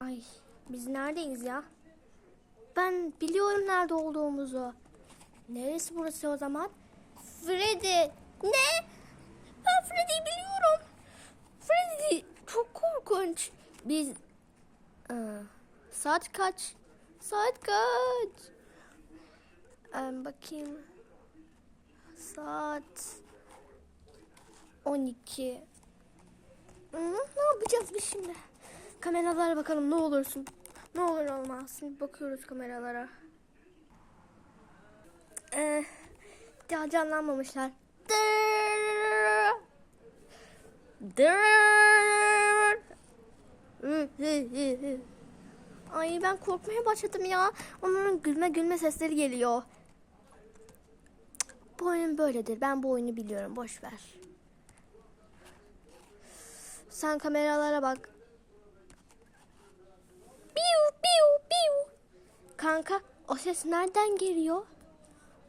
Ay biz neredeyiz ya? Ben biliyorum nerede olduğumuzu. Neresi burası o zaman? Freddy. Ne? Ben Freddy'yi biliyorum. Freddy çok korkunç. Biz... Aa, saat kaç? Saat kaç? Ee, bakayım. Saat 12. Hı, ne yapacağız biz şimdi? Kameralara bakalım ne olursun. Ne olur olmaz. Şimdi bakıyoruz kameralara. Ee, daha canlanmamışlar. Ay ben korkmaya başladım ya. Onların gülme gülme sesleri geliyor. Bu oyun böyledir. Ben bu oyunu biliyorum. Boş ver. Sen kameralara bak. Kanka o ses nereden geliyor?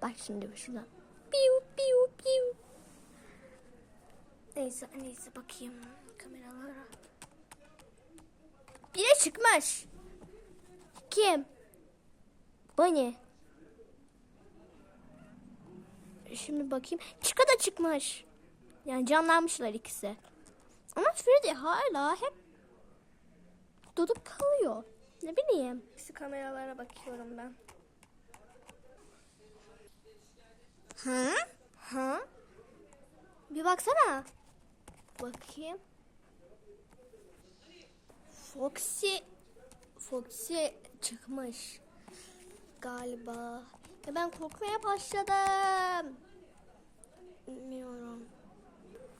Bak şimdi şuradan. Biu biu biu. Neyse neyse bakayım kameralara. Biri çıkmış. Kim? Bunny. Şimdi bakayım. Çıka da çıkmış. Yani canlanmışlar ikisi. Ama Freddy hala hep dodup kalıyor. Ne bileyim. Şu kameralara bakıyorum ben. Hı? Hı? Bir baksana. Bakayım. Foxy Foxy çıkmış galiba. Ya ben korkmaya başladım. Bilmiyorum.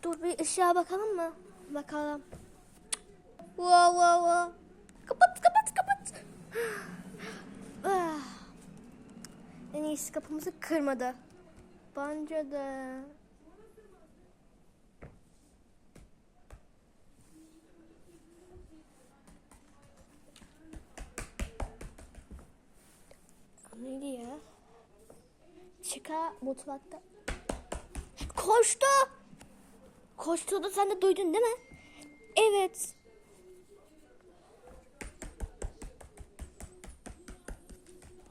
Dur bir ışığa bakalım mı? Bakalım. Wow. En iyisi kapımızı kırmadı. Bence de. Neydi ya? Çıka mutfakta. Koştu. Koştuğunu sen de duydun değil mi? Evet.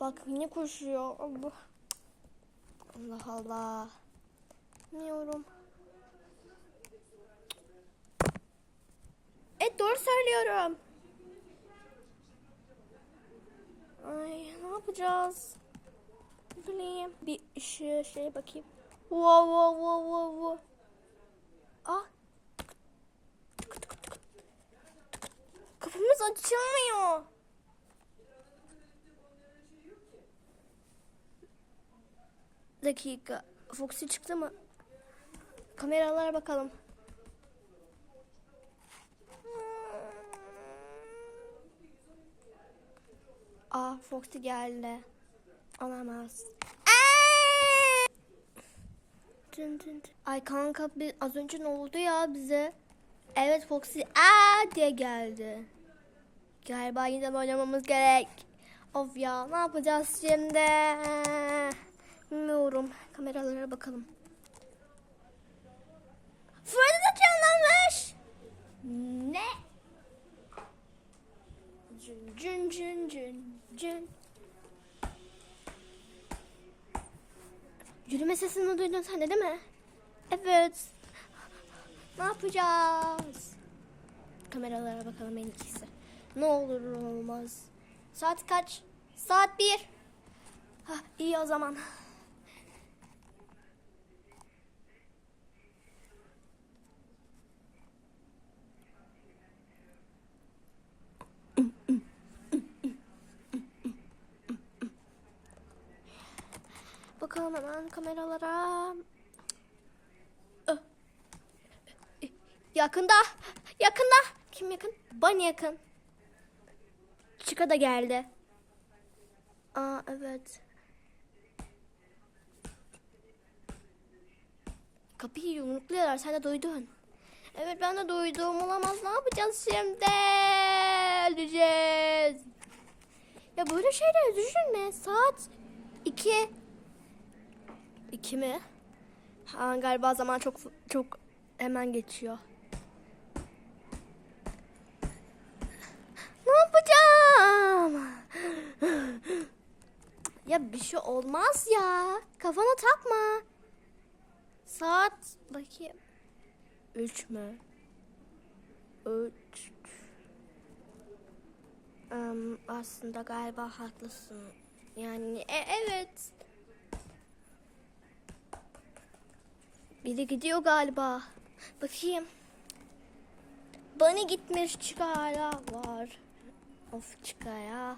Bak yine koşuyor. Allah. Allah Allah. Bilmiyorum. Evet doğru söylüyorum. Ay ne yapacağız? Ne bileyim. Bir ışığı şeye bakayım. Wow wow wow wow wow. Ah. Kapımız açılmıyor. Dakika. Foxy çıktı mı? Kameralara bakalım. Aa Foxy geldi. Olamaz. Dın dın. Ay kanka bir, az önce ne oldu ya bize? Evet Foxy aa diye geldi. Galiba yeniden oynamamız gerek. Of ya ne yapacağız şimdi? Bilmiyorum. Kameralara bakalım. Freddy de canlanmış. Ne? Cün cün cün cün cün. Yürüme sesini duydun sen de değil mi? Evet. Ne yapacağız? Kameralara bakalım en iyisi. Ne olur olmaz. Saat kaç? Saat bir. Ha, iyi o zaman. Bakalım hemen kameralara. Yakında. Yakında. Kim yakın? Bunny yakın. Chica da geldi. Aa evet. Kapıyı yumrukluyorlar. Sen de duydun. Evet ben de duydum. Olamaz. Ne yapacağız şimdi? Öleceğiz. Ya böyle şeyler düşünme. Saat 2. 2 mi? Ha, galiba zaman çok çok hemen geçiyor. Ne yapacağım? ya bir şey olmaz ya. Kafana takma. Saat bakayım. Üç mü? Üç. Um, aslında galiba haklısın. Yani e, evet. Biri gidiyor galiba. Bakayım. Bana gitmiş çıkara var. Of çıkara.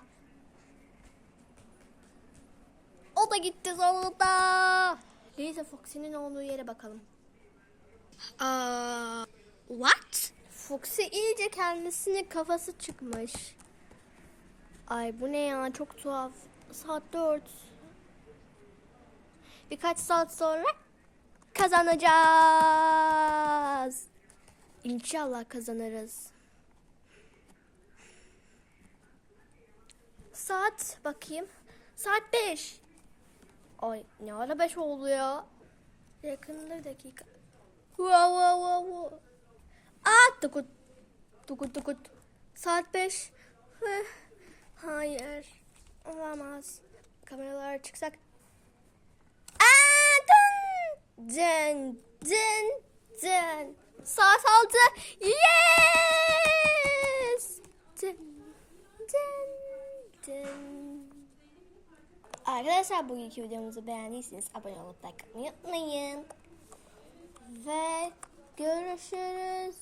O da gitti sonunda. Lisa Foxy'nin olduğu yere bakalım. Aa, what? Foxy iyice kendisine kafası çıkmış. Ay bu ne ya çok tuhaf. Saat 4. Birkaç saat sonra kazanacağız. İnşallah kazanırız. Saat bakayım. Saat 5. Ay ne ara 5 oldu ya? Yakında bir dakika. Wow wow wow wow. Aa tukut. Tukut tukut. Saat 5. Hayır. Olamaz. Kameralara çıksak. Dın. Dın dın. Saat 6. Yes. Dın dın dın. Arkadaşlar bugünkü videomuzu beğendiyseniz abone olup like atmayı unutmayın. Ve görüşürüz.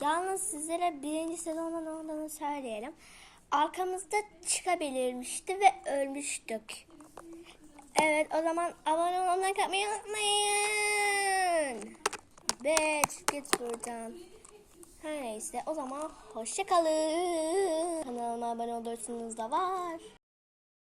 Yalnız sizlere birinci sezonda ne olduğunu söyleyelim. Arkamızda çıkabilirmişti ve ölmüştük. Evet o zaman abone olmayı unutmayın. Bitch git buradan. Her neyse o zaman hoşça kalın. Kanalıma abone olursunuz da var.